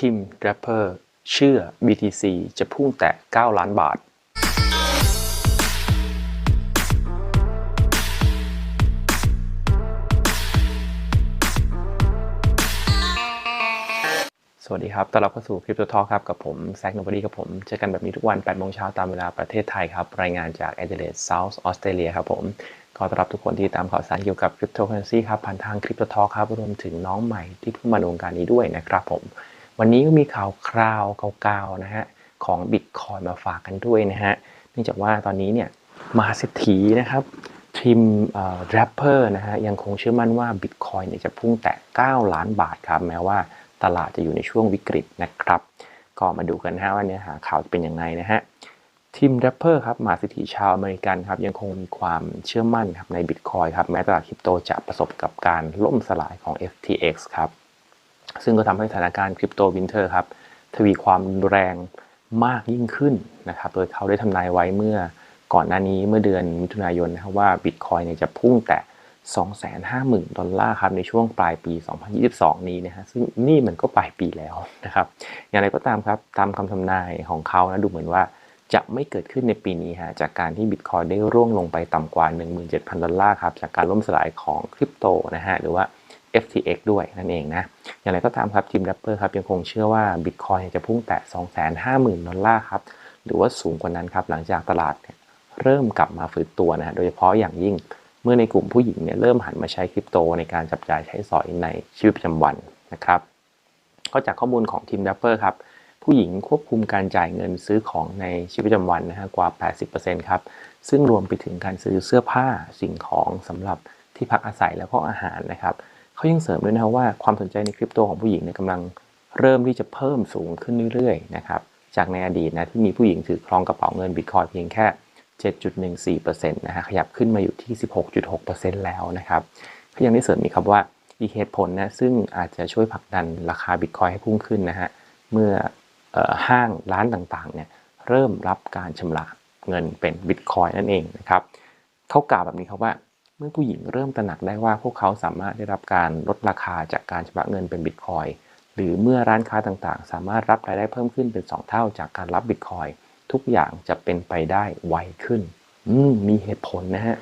ทิมแรปเปอร์เชื่อ BTC จะพุ่งแตะ 9 ล้านบาทสวัสดีครับ ต้อนรับเข้าสู่คริปโตทอครับ กับผม แซกโนบอดี้กับผม เจอกันแบบนี้ทุกวัน 8 โมงเช้าตามเวลาประเทศไทยครับ รายงานจากแอดเดเลดเซาท์ออสเตรเลียครับผม ขอต้อนรับทุกคนที่ตามข่าวสารเกี่ยวกับคริปโตเคอเรนซีครับ ผ่านทางคริปโตทอครับ รวมถึงน้องใหม่ที่เพิ่งมาในวงการนี้ด้วยนะครับผม วันนี้ก็มีข่าวคราวเก่าๆนะฮะของบิตคอยมาฝากกันด้วยนะฮะเนื่องจากว่าตอนนี้เนี่ยมหาเศรษฐีนะครับทีมแรปเปอร์นะฮะยังคงเชื่อมั่นว่าบิตคอยเนี่ยจะพุ่งแตะ 9 ล้านบาทครับแม้ว่าตลาดจะอยู่ในช่วงวิกฤตนะครับ ก็มาดูกันนะฮะว่าเนื้อหาข่าวจะเป็นยังไงนะฮะทีมแรปเปอร์ครับมหาเศรษฐีชาวอเมริกันครับยังคงมีความเชื่อมั่นครับในบิตคอยครับแม้ตลาดคริปโตจะประสบกับการล่มสลายของ FTX ครับ ซึ่งก็ทำให้สถานการณ์คริปโตวินเทอร์ครับทวีความแรงมากยิ่งขึ้นนะครับ โดยเขาได้ทำนายไว้เมื่อก่อนหน้านี้เมื่อเดือนมิถุนายนนะครับว่าบิตคอยเนี่ยจะพุ่งแตะ250,000 ดอลลาร์ครับในช่วงปลายปี 2022 นี้นะฮะซึ่งนี่มันก็ปลายปีแล้วนะครับ อย่างไรก็ตามครับ ตามคำทำนายของเขานะดูเหมือนว่าจะไม่เกิดขึ้นในปีนี้ฮะจากการที่บิตคอยได้ร่วงลงไปต่ำกว่า 17,000 ดอลลาร์ครับจากการล่มสลายของคริปโตนะฮะหรือว่า FTX ด้วยนั่นเองนะ อย่างไรก็ตามครับทีมแรปเปอร์ครับยังคงเชื่อว่าบิตคอยจะพุ่งแตะ 250,000 ดอลลาร์ครับ หรือว่าสูงกว่านั้นครับ หลังจากตลาดเนี่ยเริ่มกลับมาฟื้นตัวนะฮะโดยเฉพาะอย่างยิ่งเมื่อในกลุ่มผู้หญิงเนี่ยเริ่มหันมาใช้คริปโตในการจับจ่ายใช้สอยในชีวิตประจำวันนะครับก็จากข้อมูลของทีมแรปเปอร์ครับผู้หญิงควบคุมการจ่ายเงินซื้อของในชีวิตประจำวันนะฮะกว่า 80%ครับ ซึ่งรวมไปถึงการซื้อเสื้อผ้าสิ่งของสำหรับที่พักอาศัยแล้วก็อาหารนะครับ เขายังเสริมด้วยนะครับว่าความสนใจในคริปโตของผู้หญิงเนี่ยกำลังเริ่มที่จะเพิ่มสูงขึ้นเรื่อยๆนะครับจากในอดีตนะที่มีผู้หญิงถือครองกระเป๋าเงินบิตคอยเพียงแค่ 7.14%นะฮะขยับขึ้นมาอยู่ที่ 16.6%แล้วนะครับเขายังได้เสริมอีกครับว่าอีกเหตุผลนะซึ่งอาจจะช่วยผลักดันราคาบิตคอยให้พุ่งขึ้นนะฮะเมื่อเอ่อห้างร้านต่างๆเนี่ยเริ่มรับการชำระเงินเป็นบิตคอยนั่นเองนะครับเขากล่าวแบบนี้ครับว่า เมื่อผู้หญิงเริ่มตระหนักได้ว่าพวกเขาสามารถได้รับการลดราคาจากการชำระเงินเป็นบิตคอยหรือเมื่อร้านค้าต่างๆ สามารถรับรายได้เพิ่มขึ้นเป็น 2 เท่าจากการรับบิตคอยทุกอย่างจะเป็นไปได้ไวขึ้นอืมมีเหตุผลนะฮะ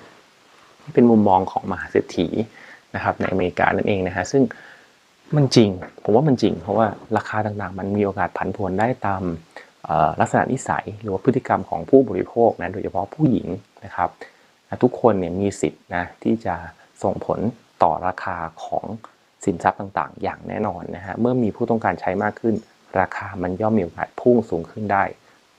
นี่เป็นมุมมองของมหาเศรษฐีนะครับในอเมริกานั่นเองนะฮะซึ่งมันจริง ผมว่ามันจริง เพราะว่าราคาต่างๆ มันมีโอกาสผันผวนได้ตามลักษณะนิสัย หรือว่าพฤติกรรมของผู้บริโภคนะโดยเฉพาะผู้หญิงนะครับ ทุกคนเนี่ยมีสิทธิ์นะที่จะส่งผลต่อราคาของสินทรัพย์ต่างๆ อย่างแน่นอนนะฮะเมื่อมีผู้ต้องการใช้มากขึ้น ราคามันย่อมมีโอกาสพุ่งสูงขึ้นได้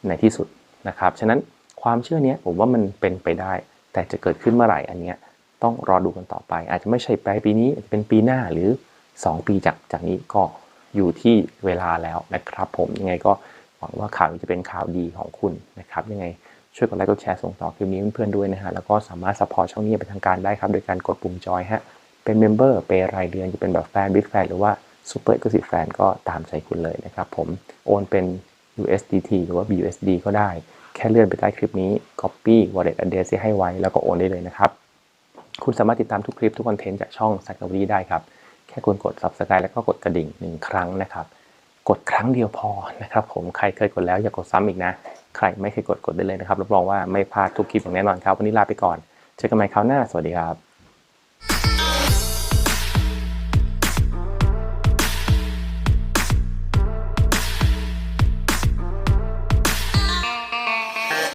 ในที่สุดนะครับฉะนั้นความเชื่อนี้ผมว่ามันเป็นไปได้ แต่จะเกิดขึ้นเมื่อไหร่อันเนี้ยต้องรอดูกันต่อไป อาจจะไม่ใช่ปลายปีนี้อาจจะเป็นปีหน้าหรือ 2 ปีจากจากนี้ก็อยู่ที่เวลาแล้วนะครับ ผมยังไงก็หวังว่าข่าวนี้จะเป็นข่าวดีของคุณนะครับ ยังไง ช่วยกดไลค์กดแชร์ส่งต่อคลิปนี้เพื่อนๆด้วยนะฮะแล้วก็สามารถสปอร์ตช่องนี้เป็นทางการได้ครับโดยการกดปุ่มจอยฮะเป็นเมมเบอร์เปรายเดือนจะเป็นแบบแฟนบิ๊กแฟนหรือว่าซูเปอร์เอ็กซ์คลูซีฟแฟนก็ตามใจคุณเลยนะครับผมโอนเป็น USDT หรือว่า BUSD ก็ได้ แค่เลื่อนไปใต้คลิปนี้ Copy Wallet Address ที่ให้ไว้แล้วก็โอนได้เลยนะครับคุณสามารถติดตามทุกคลิปทุกคอนเทนต์จากช่อง s ัก n รีได้ครับ แค่คุณกด Subscribe แล้วก็กดกระดิ่งหนึ่งครั้งนะครับ กดครั้งเดียวพอนะครับผมใครเคยกดแล้วอย่ากดซ้ำอีกนะ ใครไม่เคยกดกดได้เลยนะครับรับรองว่าไม่พลาดทุกคลิปอย่างแน่นอนครับ วันนี้ลาไปก่อน เจอกันใหม่คราวหน้า สวัสดีครับ